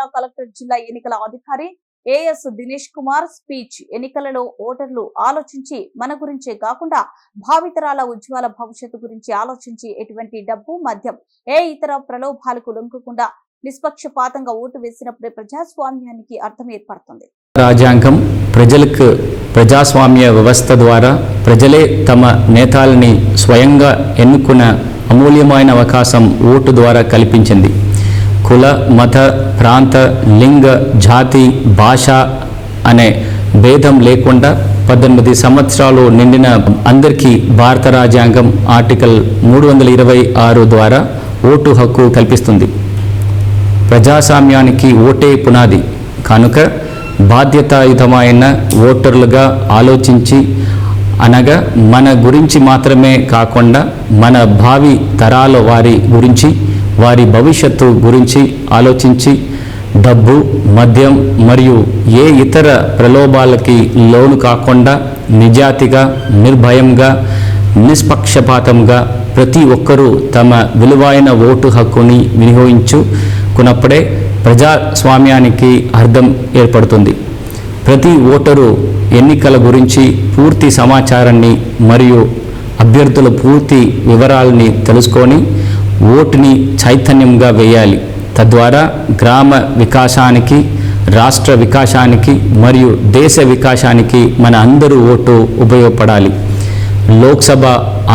జిల్లా కలెక్టర్ జిల్లా ఎన్నికల అధికారి ఏఎస్ దినేష్ కుమార్ స్పీచ్. ఎన్నికలలో ఓటర్లు ఆలోచించి మన గురించే కాకుండా భావితరాల ఉజ్వల భవిష్యత్తు గురించి ఆలోచించి ఎటువంటి డబ్బు మద్యం ఏ ఇతర ప్రలోభాలకు లొంగకుండా నిష్పక్షపాతంగా ఓటు వేసినప్పుడే ప్రజాస్వామ్యానికి అర్థం ఏర్పడుతుంది. రాజ్యాంగం ప్రజలకు ప్రజాస్వామ్య వ్యవస్థ ద్వారా ప్రజలే తమ నేతల్ని స్వయంగా ఎన్నుకున్న అమూల్యమైన అవకాశం ఓటు ద్వారా కల్పించింది. కుల మత ప్రాంత లింగ జాతి భాష అనే భేదం లేకుండా పద్దెనిమిది సంవత్సరాలు నిండిన అందరికీ భారత రాజ్యాంగం ఆర్టికల్ మూడు వందల ఇరవై ఆరు ద్వారా ఓటు హక్కు కల్పిస్తుంది. ప్రజాస్వామ్యానికి ఓటే పునాది. కనుక బాధ్యతాయుతమైన ఓటర్లుగా ఆలోచించి అనగా మన గురించి మాత్రమే కాకుండా మన భావి తరాల వారి గురించి వారి భవిష్యత్తు గురించి ఆలోచించి డబ్బు మద్యం మరియు ఏ ఇతర ప్రలోభాలకి లోను కాకుండా నిజాతిగా నిర్భయంగా నిష్పక్షపాతంగా ప్రతి ఒక్కరూ తమ విలువైన ఓటు హక్కుని వినియోగించుకున్నప్పుడే ప్రజాస్వామ్యానికి అర్థం ఏర్పడుతుంది. ప్రతి ఓటరు ఎన్నికల గురించి పూర్తి సమాచారాన్ని మరియు అభ్యర్థుల పూర్తి వివరాలని తెలుసుకొని ఓటుని చైతన్యంగా వేయాలి. తద్వారా గ్రామ వికాసానికి రాష్ట్ర వికాసానికి మరియు దేశ వికాసానికి మన అందరూ ఓటు ఉపయోగపడాలి. లోక్సభ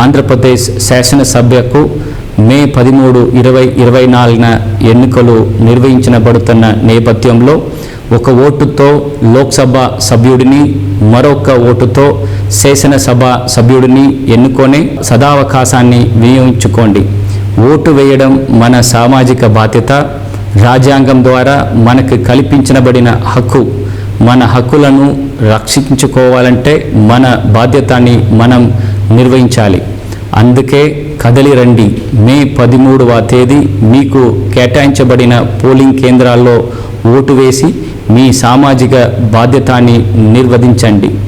ఆంధ్రప్రదేశ్ శాసనసభ్యకు మే పదమూడు ఇరవై ఇరవై నాలుగున ఎన్నికలు నిర్వహించబడుతున్న నేపథ్యంలో ఒక ఓటుతో లోక్సభ సభ్యుడిని మరొక ఓటుతో శాసనసభ సభ్యుడిని ఎన్నుకొని సదావకాశాన్ని వినియోగించుకోండి. ఓటు వేయడం మన సామాజిక బాధ్యత రాజ్యాంగం ద్వారా మనకు కల్పించబడిన హక్కు. మన హక్కులను రక్షించుకోవాలంటే మన బాధ్యతని మనం నిర్వహించాలి. అందుకే కదలి రండి. మే పదమూడవ తేదీ మీకు కేటాయించబడిన పోలింగ్ కేంద్రాల్లో ఓటు వేసి మీ సామాజిక బాధ్యతని నిర్వహించండి.